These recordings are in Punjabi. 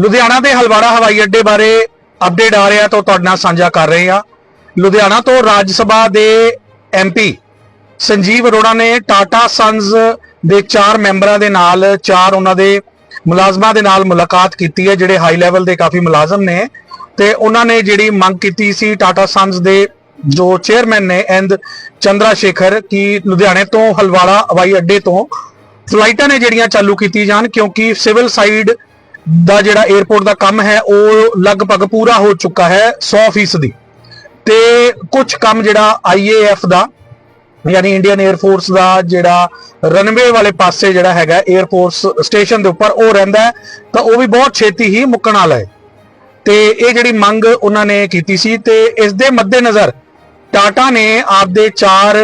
ਲੁਧਿਆਣਾ ਦੇ ਹਲਵਾੜਾ ਹਵਾਈ ਅੱਡੇ ਬਾਰੇ ਅਪਡੇਟ ਆ ਰਿਹਾ ਤਾਂ ਤੁਹਾਡੇ ਨਾਲ ਸਾਂਝਾ ਕਰ ਰਹੇ ਹਾਂ। ਲੁਧਿਆਣਾ ਤੋਂ ਰਾਜ ਸਭਾ ਦੇ ਐਮਪੀ ਸੰਜੀਵ ਅਰੋੜਾ ਨੇ ਟਾਟਾ ਸਨਜ਼ ਦੇ ਚਾਰ ਮੈਂਬਰਾਂ ਦੇ ਨਾਲ, ਚਾਰ ਉਹਨਾਂ ਦੇ ਮੁਲਾਜ਼ਮਾਂ ਦੇ ਨਾਲ ਮੁਲਾਕਾਤ ਕੀਤੀ ਹੈ, ਜਿਹੜੇ ਹਾਈ ਲੈਵਲ ਦੇ ਕਾਫੀ ਮੁਲਾਜ਼ਮ ਨੇ। ਤੇ ਉਹਨਾਂ ਨੇ ਜਿਹੜੀ ਮੰਗ ਕੀਤੀ ਸੀ ਟਾਟਾ ਸਨਜ਼ ਦੇ ਜੋ ਚੇਅਰਮੈਨ ਨੇ ਐਂਡ ਚੰਦਰਾ ਸ਼ੇਖਰ, ਕਿ ਲੁਧਿਆਣੇ ਤੋਂ ਹਲਵਾੜਾ ਹਵਾਈ ਅੱਡੇ ਤੋਂ ਫਲਾਈਟਾਂ ਨੇ ਜਿਹੜੀਆਂ ਚਾਲੂ ਕੀਤੀ ਜਾਣ, ਕਿਉਂਕਿ ਸਿਵਲ ਸਾਈਡ ਦਾ ਜਿਹੜਾ 에어ਪੋਰਟ ਦਾ ਕੰਮ ਹੈ, ਉਹ ਲਗਭਗ ਪੂਰਾ ਹੋ ਚੁੱਕਾ ਹੈ 100% ਦੀ ਤੇ ਕੁਝ ਕੰਮ ਜਿਹੜਾ ਆਈਏਐਫ ਦਾ, ਯਾਨੀ ਇੰਡੀਅਨ 에ਅਰ ਦਾ ਜਿਹੜਾ ਰਨਵੇ ਵਾਲੇ ਪਾਸੇ ਜਿਹੜਾ ਹੈਗਾ 에ਅਰ ਸਟੇਸ਼ਨ ਦੇ ਉੱਪਰ ਉਹ ਰਹਿੰਦਾ ਤਾਂ ਉਹ ਵੀ ਬਹੁਤ ਛੇਤੀ ਹੀ ਮੁੱਕਣ ਵਾਲਾ ਹੈ। ਤੇ ਇਹ ਜਿਹੜੀ ਮੰਗ ਉਹਨਾਂ ਨੇ ਕੀਤੀ ਸੀ, ਤੇ ਇਸ ਦੇ ਮੱਦੇਨਜ਼ਰ ਟਾਟਾ ਨੇ ਆਪਦੇ ਚਾਰ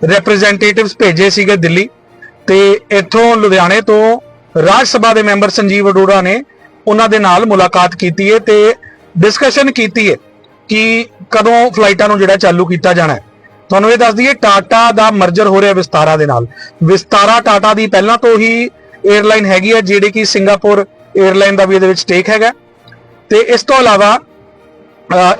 ਰਿਪਰੈਜ਼ੈਂਟੇਟਿਵਸ ਭੇਜੇ ਸੀਗੇ ਦਿੱਲੀ, ਤੇ ਇੱਥੋਂ ਲੁਧਿਆਣੇ ਤੋਂ ਰਾਜ ਸਭਾ ਦੇ ਮੈਂਬਰ ਸੰਜੀਵ ਅਰੋੜਾ ਨੇ ਉਹਨਾਂ ਦੇ ਨਾਲ ਮੁਲਾਕਾਤ ਕੀਤੀ ਹੈ ਤੇ ਡਿਸਕਸ਼ਨ ਕੀਤੀ ਹੈ ਕਿ ਕਦੋਂ ਫਲਾਈਟਾਂ ਨੂੰ ਜਿਹੜਾ ਚਾਲੂ ਕੀਤਾ ਜਾਣਾ ਹੈ। ਤੁਹਾਨੂੰ ਇਹ ਦੱਸ ਦਈਏ, ਟਾਟਾ ਦਾ ਮਰਜਰ ਹੋ ਰਿਹਾ ਵਿਸਤਾਰਾ ਦੇ ਨਾਲ। ਵਿਸਤਾਰਾ ਟਾਟਾ ਦੀ ਪਹਿਲਾਂ ਤੋਂ ਹੀ 에ਅਰਲਾਈਨ ਹੈਗੀ ਹੈ, ਜਿਹੜੀ ਕਿ ਸਿੰਗਾਪੁਰ 에ਅਰਲਾਈਨ ਦਾ ਵੀ ਇਹਦੇ ਵਿੱਚ ਸਟੇਕ ਹੈਗਾ। ਤੇ ਇਸ ਤੋਂ ਇਲਾਵਾ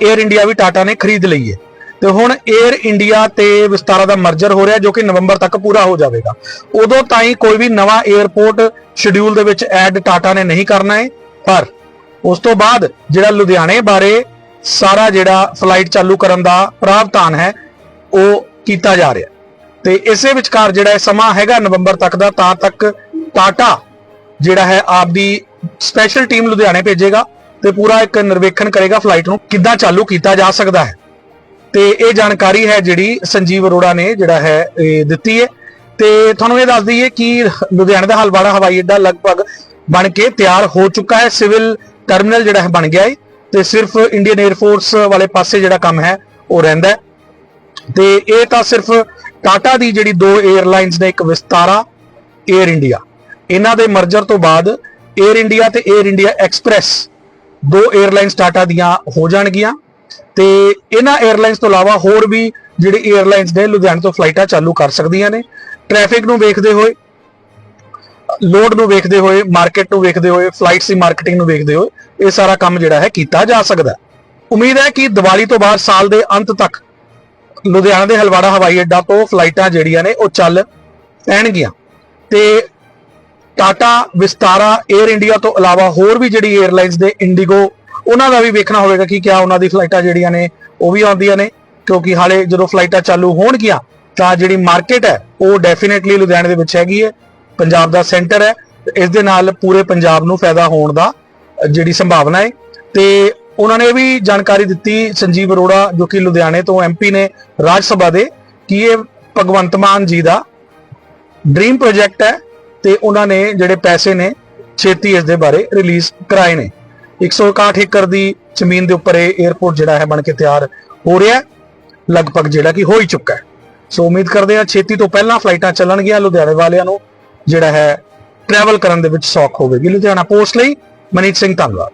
에ਅਰ ਇੰਡੀਆ ਵੀ ਟਾਟਾ ਨੇ ਖਰੀਦ ਲਈ ਹੈ। ਤੇ ਹੁਣ 에ਅਰ ਇੰਡੀਆ ਤੇ ਵਿਸਤਾਰਾ ਦਾ ਮਰਜਰ ਹੋ ਰਿਹਾ ਜੋ ਕਿ ਨਵੰਬਰ ਤੱਕ ਪੂਰਾ ਹੋ ਜਾਵੇਗਾ। ਉਦੋਂ ਤਾਈਂ ਕੋਈ ਵੀ ਨਵਾਂ 에ਅਰਪੋਰਟ ਸ਼ਡਿਊਲ ਦੇ ਵਿੱਚ ਐਡ ਟਾਟਾ ਨੇ ਨਹੀਂ ਕਰਨਾ ਹੈ ਪਰ ਉਸ ਤੋਂ ਬਾਅਦ ਜਿਹੜਾ ਲੁਧਿਆਣੇ ਬਾਰੇ ਸਾਰਾ ਜਿਹੜਾ ਫਲਾਈਟ ਚਾਲੂ ਕਰਨ ਦਾ ਪ੍ਰਾਵਧਾਨ ਹੈ, ਉਹ ਕੀਤਾ ਜਾ ਰਿਹਾ। ਤੇ ਇਸੇ ਵਿਚਕਾਰ ਜਿਹੜਾ ਸਮਾਂ ਹੈਗਾ ਨਵੰਬਰ ਤੱਕ ਦਾ, ਤਾਂ ਤੱਕ ਟਾਟਾ ਜਿਹੜਾ ਹੈ ਆਪਦੀ ਸਪੈਸ਼ਲ ਟੀਮ ਲੁਧਿਆਣੇ ਭੇਜੇਗਾ ਤੇ ਪੂਰਾ ਇੱਕ ਨਿਰਵੇਖਣ ਕਰੇਗਾ ਫਲਾਈਟ ਨੂੰ। ਕਿੱਦਾਂ ਚਾਲੂ ਕੀਤਾ ਜਾ ਸਕਦਾ ਹੈ? ਤੇ ਇਹ ਜਾਣਕਾਰੀ ਹੈ ਜਿਹੜੀ ਸੰਜੀਵ ਅਰੋੜਾ ਨੇ ਜਿਹੜਾ ਹੈ ਦਿੱਤੀ ਹੈ। ਤੇ ਤੁਹਾਨੂੰ ਇਹ ਦੱਸ ਦਈਏ ਕਿ ਲੁਧਿਆਣਾ ਦਾ ਹਲਵਾੜਾ ਹਵਾਈ ਅੱਡਾ ਲਗਭਗ ਬਣ ਕੇ ਤਿਆਰ ਹੋ ਚੁੱਕਾ ਹੈ। ਸਿਵਲ ਟਰਮੀਨਲ ਜਿਹੜਾ ਹੈ ਬਣ ਗਿਆ ਹੈ ਤੇ ਸਿਰਫ ਇੰਡੀਅਨ 에ਅਰ ਫੋਰਸ ਵਾਲੇ ਪਾਸੇ ਜਿਹੜਾ ਕੰਮ ਹੈ, ਉਹ ਰਹਿੰਦਾ ਤੇ ਇਹ ਤਾਂ ਸਿਰਫ ਟਾਟਾ ਦੀ ਜਿਹੜੀ ਦੋ 에ਅਰਲਾਈਨਸ ਨੇ, ਇੱਕ ਵਿਸਤਾਰਾ 에ਅਰ ਇੰਡੀਆ। ਇਹਨਾਂ ਦੇ ਮਰਜਰ ਤੋਂ ਬਾਅਦ 에ਅਰ ਇੰਡੀਆ ਤੇ 에ਅਰ ਇੰਡੀਆ ਐਕਸਪ੍ਰੈਸ ਦੋ 에ਅਰਲਾਈਨਸ ਟਾਟਾ ਦੀਆਂ ਹੋ ਜਾਣਗੀਆਂ। ਤੇ ਇਹਨਾਂ 에ਅਰਲਾਈਨਸ ਤੋਂ ਇਲਾਵਾ ਹੋਰ ਵੀ ਜਿਹੜੀ 에ਅਰਲਾਈਨਸ ਨੇ ਲੁਧਿਆਣੇ ਤੋਂ ਫਲਾਈਟਾਂ ਚਾਲੂ ਕਰ ਸਕਦੀਆਂ ਨੇ। ਟ੍ਰੈਫਿਕ ਨੂੰ ਵੇਖਦੇ ਹੋਏ ਲੋਡ ਨੂੰ ਵੇਖਦੇ ਹੋਏ ਮਾਰਕੀਟ ਨੂੰ ਵੇਖਦੇ ਹੋਏ ਫਲਾਈਟਸ ਦੀ ਮਾਰਕੀਟਿੰਗ ਨੂੰ ਵੇਖਦੇ ਹੋਏ ਇਹ ਸਾਰਾ ਕੰਮ ਜਿਹੜਾ ਹੈ ਕੀਤਾ ਜਾ ਸਕਦਾ ਉਮੀਦ ਹੈ ਕਿ ਦੀਵਾਲੀ ਤੋਂ ਬਾਅਦ ਸਾਲ ਦੇ ਅੰਤ ਤੱਕ ਲੁਧਿਆਣਾ ਦੇ ਹਲਵਾੜਾ ਹਵਾਈ ਅੱਡਾ ਤੋਂ ਫਲਾਈਟਾਂ ਜਿਹੜੀਆਂ ਨੇ ਉਹ ਚੱਲ ਪੈਣਗੀਆਂ। ਤੇ ਟਾਟਾ, ਵਿਸਤਾਰਾ 에ਅਰ ਇੰਡੀਆ ਤੋਂ ਇਲਾਵਾ ਹੋਰ ਵੀ ਜਿਹੜੀ 에ਅਰਲਾਈਨਸ ਦੇ ਇੰਡੀਗੋ ਉਹਨਾਂ ਦਾ ਵੀ ਵੇਖਣਾ ਹੋਵੇਗਾ ਕਿ ਕਿਆ ਉਹਨਾਂ ਦੀ ਫਲਾਈਟਾਂ ਜਿਹੜੀਆਂ ਨੇ, ਉਹ ਵੀ ਆਉਂਦੀਆਂ ਨੇ, ਕਿਉਂਕਿ ਹਾਲੇ ਜਦੋਂ ਫਲਾਈਟਾਂ ਚਾਲੂ ਹੋਣਗੀਆਂ, ਤਾਂ ਜਿਹੜੀ ਮਾਰਕੀਟ ਹੈ, ਉਹ ਡੈਫੀਨਿਟਲੀ ਲੁਧਿਆਣੇ ਦੇ ਵਿੱਚ ਹੈਗੀ ਹੈ, ਪੰਜਾਬ ਦਾ ਸੈਂਟਰ ਹੈ, ਇਸ ਦੇ ਨਾਲ ਪੂਰੇ ਪੰਜਾਬ ਨੂੰ ਫਾਇਦਾ ਹੋਣ ਦਾ ਜਿਹੜੀ ਸੰਭਾਵਨਾ ਹੈ। ਤੇ ਉਹਨਾਂ ਨੇ ਇਹ ਵੀ ਜਾਣਕਾਰੀ ਦਿੱਤੀ ਸੰਜੀਵ ਅਰੋੜਾ, ਜੋ ਕਿ ਲੁਧਿਆਣੇ ਤੋਂ ਐਮਪੀ ਨੇ ਰਾਜ ਸਭਾ ਦੇ, ਕਿ ਇਹ ਭਗਵੰਤ ਮਾਨ ਜੀ ਦਾ ਡ੍ਰੀਮ ਪ੍ਰੋਜੈਕਟ ਹੈ, ਤੇ ਉਹਨਾਂ ਨੇ ਜਿਹੜੇ ਪੈਸੇ ਨੇ, ਛੇਤੀ ਇਸ ਦੇ ਬਾਰੇ ਰਿਲੀਜ਼ ਕਰਾਏ ਨੇ। 161 ਏਕੜ ਦੀ ਜ਼ਮੀਨ ਦੇ ਉੱਪਰ ਇਹ 에어ਪੋਰਟ ਜਿਹੜਾ ਹੈ ਬਣ ਕੇ ਤਿਆਰ ਹੋ ਰਿਹਾ ਹੈ, ਲਗਭਗ ਜਿਹੜਾ ਕਿ ਹੋ ਹੀ ਚੁੱਕਾ ਹੈ। ਸੋ ਉਮੀਦ ਕਰਦੇ ਹਾਂ ਛੇਤੀ ਤੋਂ ਪਹਿਲਾਂ ਫਲਾਈਟਾਂ ਚੱਲਣਗੀਆਂ, ਲੁਧਿਆਣੇ ਵਾਲਿਆਂ ਨੂੰ ਜਿਹੜਾ ਹੈ ਟਰੈਵਲ ਕਰਨ ਦੇ ਵਿੱਚ ਸੌਖ ਹੋਵੇਗੀ। ਲੁਧਿਆਣਾ ਪੋਸਟ ਲਈ ਮਨੀਤ ਸਿੰਘ ਧੰਨਵਾਦ।